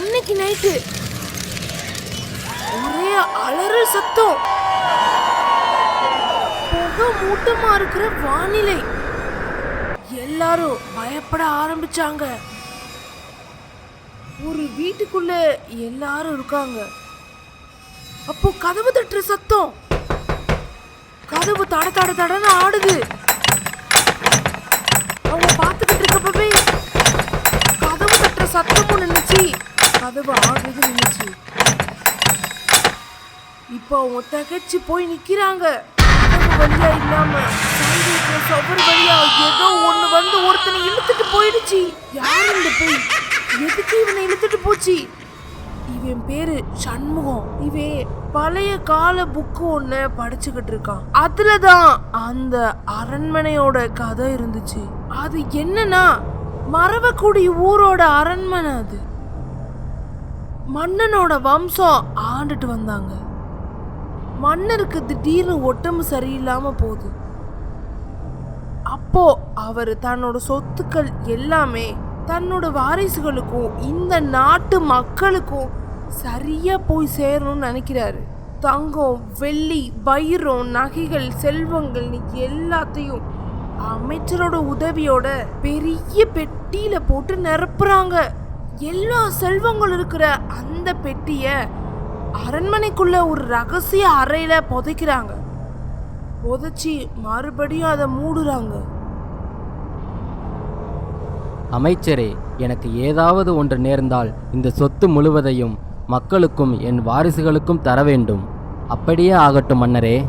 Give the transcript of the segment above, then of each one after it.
அன்னைக்கு நைட்டு. ஒரே அலறல் சத்தம். புகை மூட்டமா இருக்கிற வானிலை. எல்லாரும் பயப்பட ஆரம்பிச்சாங்க. ஒரு வீட்டுக்குள்ள எல்லாரும் இருக்காங்க. அப்போ கதவு தட்டுற சத்தம். கதவு தட தட தடன்னு ஆடுது. அவங்க பார்த்துக்கிட்டு இருக்கப்பவே கதவு தட்டுற சத்தமும் நின்னுச்சு இப்போ ஆகுது நின்னுச்சு இப்போ அவங்க தகச்சு போய் நிக்கிறாங்க. வழியா இல்லாம சைடு வழியா ஏதோ ஒண்ணு வந்து ஒருத்தனை இழுத்துட்டு போயிடுச்சு. யார் இந்த போய்? எதுக்கு இவனை இழுத்துட்டு போச்சு? இவன் பேரு சண்முகம். இவன் பழைய கால புக்கு ஒண்ணு படிச்சுக்கிட்டு இருக்கான். அதுலதான் அந்த அரண்மனையோட கதை இருந்துச்சு. அது என்னன்னா மரவக்குடி ஊரோட அரண்மனை அது. மன்னனோட வம்சம் ஆண்டுட்டு வந்தாங்க. மன்னருக்கு திடீர்னு உடம்பு சரியில்லாம போகுது அப்போ அவர் தன்னோட சொத்துக்கள் எல்லாமே தன்னோட வாரிசுகளுக்கும் இந்த நாட்டு மக்களுக்கும் சரியா போய் சேரணும்னு நினைக்கிறாரு. தங்கம் வெள்ளி வைரம் நகைகள் செல்வங்கள் எல்லாத்தையும் அமைச்சரோட உதவியோட பெரிய பெட்டியில போட்டு நிரப்புறாங்க. எல்லா செல்வங்களும் இருக்கிற அந்த பெட்டிய அரண்மனைக்குள்ள ஒரு ரகசிய அறையில புதைக்கிறாங்க. புதைச்சி மறுபடியும் அதை மூடுறாங்க. அமைச்சரே எனக்கு ஏதாவது ஒன்று நேர்ந்தால் இந்த சொத்து முழுவதையும் மக்களுக்கும் என் வாரிசுகளுக்கும் தர வேண்டும். அப்படியே ஆகட்டும் மன்னரே.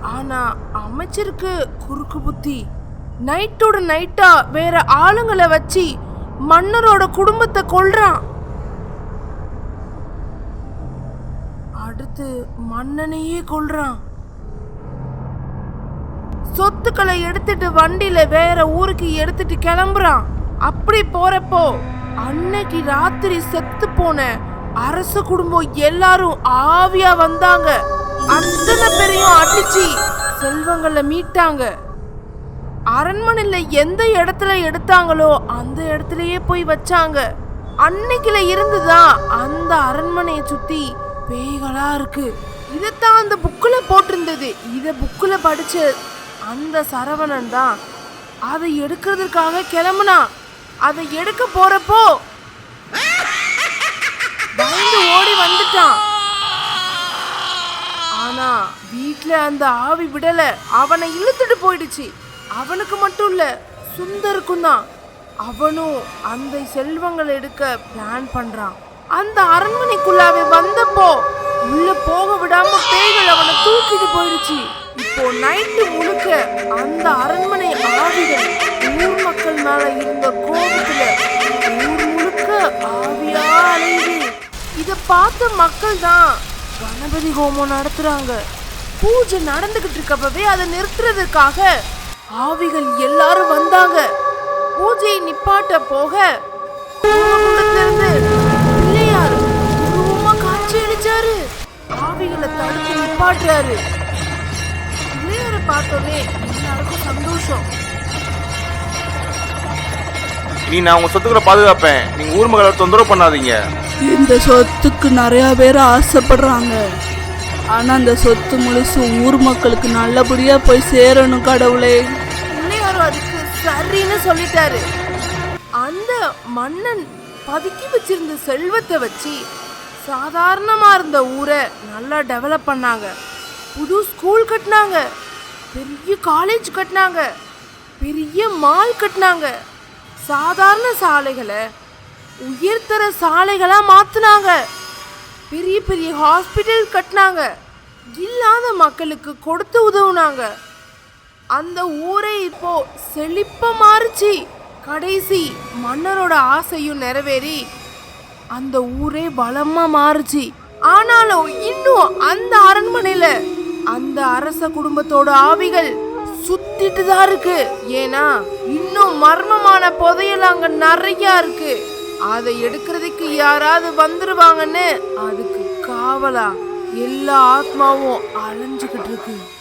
ஆனா அமைச்சருக்கு குறுக்கு புத்தி. நைட்டோட நைட்டா வேற ஆளுங்களை வச்சு மன்னரோட குடும்பத்தை கொள்றான் அடுத்து மன்னனையே கொள்றான் சொத்துக்களை எடுத்துட்டு வண்டியில வேற ஊருக்கு எடுத்துட்டு கிளம்புறான். அப்படி போறப்போ அன்னைக்கு ராத்திரி செத்து போன அரச குடும்பம் எல்லாரும் ஆவியா வந்தாங்க. அத்தனை பேரையும் அடிச்சு செல்வங்களை மீட்டாங்க. அரண்மனையில் எந்த இடத்துல எடுத்தாங்களோ அந்த இடத்துலயே போய் வச்சாங்க. அன்னைக்குல இருந்துதான் அந்த அரண்மனையை சுத்தி பேய்களா இருக்கு. இதைத்தான் அந்த புக்கில் போட்டிருந்தது. இதை புக்கில் படிச்ச அந்த சரவணன் தான் அதை எடுக்கிறதுக்காக கிளம்புனான் அதை எடுக்க போறப்போ பயந்து ஓடி வந்துட்டான். ஆனா வீட்டில் அந்த ஆவி விடலை. அவனை இழுத்துட்டு போயிடுச்சு. அவனுக்கு மட்டும் இல்லை சுந்தருக்கும் தான். அவனும் அந்த செல்வங்களை எடுக்க பிளான் பண்ணுறான் அந்த அரண்மனைக்குள்ளாவே வந்தப்போ உள்ள போக விடாம பேய்கள் அவனை தூக்கிட்டு போயிடுச்சு இப்போ நைட்டு முழுக்க அந்த அரண்மனை ஆவிகள் ஊர் மக்கள் மேல இருந்த கோபத்துல ஊர் முழுக்க ஆவியா அலையுது. இத பார்த்த மக்கள் தான் கணபதி ஹோமம் நடத்துறாங்க. பூஜை நடந்துகிட்டு இருக்கப்பவே அதை நிறுத்துறதுக்காக ஆவிகள் எல்லாரும் வந்தாங்க. பூஜையை நிப்பாட்ட போக கோபுரத்திலிருந்து பிள்ளையார் உருவமா காட்சி அளிச்சாரு. ஆவிகளை தடுத்து நிப்பாட்டுறாரு பிள்ளையாரை பார்த்தோன்னே எல்லாருக்கும் சந்தோஷம். நீ நான் உங்க சொத்துக்களை பாதுகாப்பேன். நீங்க ஊர் மக்களை தொந்தரவு பண்ணாதீங்க. இந்த சொத்துக்கு நிறைய பேர் ஆசைப்படுறாங்க. ஆனா அந்த சொத்து முழுசு ஊர் மக்களுக்கு நல்லபடியா போய் சேரணும் கடவுளே. பிள்ளையாரும் அதுக்கு சரின்னு சொல்லிட்டாரு. அந்த மன்னன் பதுக்கி வச்சிருந்த செல்வத்தை வச்சு சாதாரணமா இருந்த ஊரை நல்லா டெவலப் பண்ணாங்க. புது ஸ்கூல் கட்டினாங்க. பெரிய காலேஜ் கட்டினாங்க. பெரிய மால் கட்டினாங்க. சாதாரண சாலைகளை உயர்தர சாலைகளாக மாற்றினாங்க பெரிய பெரிய ஹாஸ்பிட்டல் கட்டினாங்க. இல்லாத மக்களுக்கு கொடுத்து உதவுனாங்க. அந்த ஊரே இப்போ செழிப்ப மாறுச்சு. கடைசி மன்னரோட ஆசையும் நிறைவேறி அந்த ஊரே பலமா மாறுச்சு. ஆனாலும் இன்னும் அந்த அரண்மனையில அந்த அரச குடும்பத்தோட ஆவிகள் சுத்திட்டு தான் இருக்கு. ஏன்னா இன்னும் மர்மமான புதையல் அங்க நிறைய இருக்கு. அதை எடுக்கிறதுக்கு யாராவது வந்துருவாங்கன்னு அதுக்கு காவலா எல்லா ஆத்மாவும் அலைஞ்சுக்கிட்டு இருக்கு.